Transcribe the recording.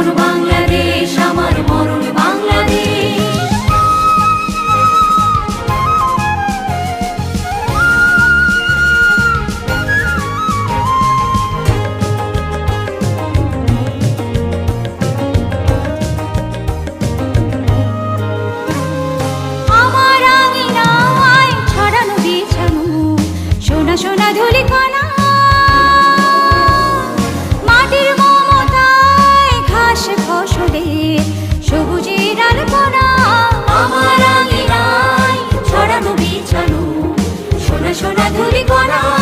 Autobahn. সোনা ধুলি করা